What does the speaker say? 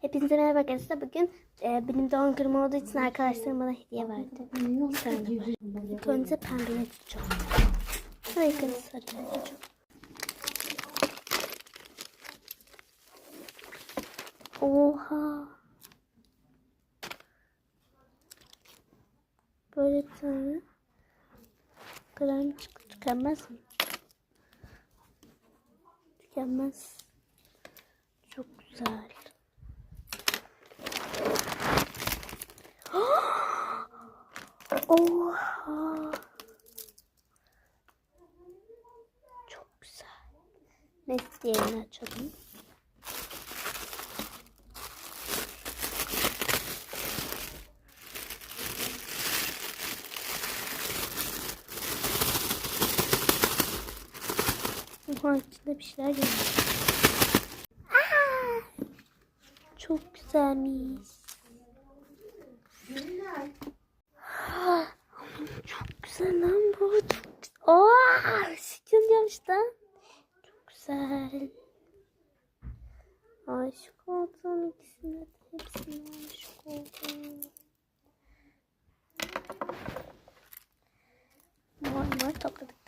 Hepinize merhaba arkadaşlar. Bugün e, benim doğum günüm olduğu için arkadaşlarım bana hediye verdi. İlk önce pembe açacağım. Sonra açacağım. Oha. Böyle bir tane kalem tükenmez mi? Tükenmez. Çok güzel. Oha. Çok güzel. Neyse diğerini açalım. Oha içinde bir şeyler geliyor. Çok güzelmiş. güzel lan bu. Oha! Sıkıldım işte. Çok güzel. Aşık oldum ikisine de hepsine aşık oldum. Var var topladık.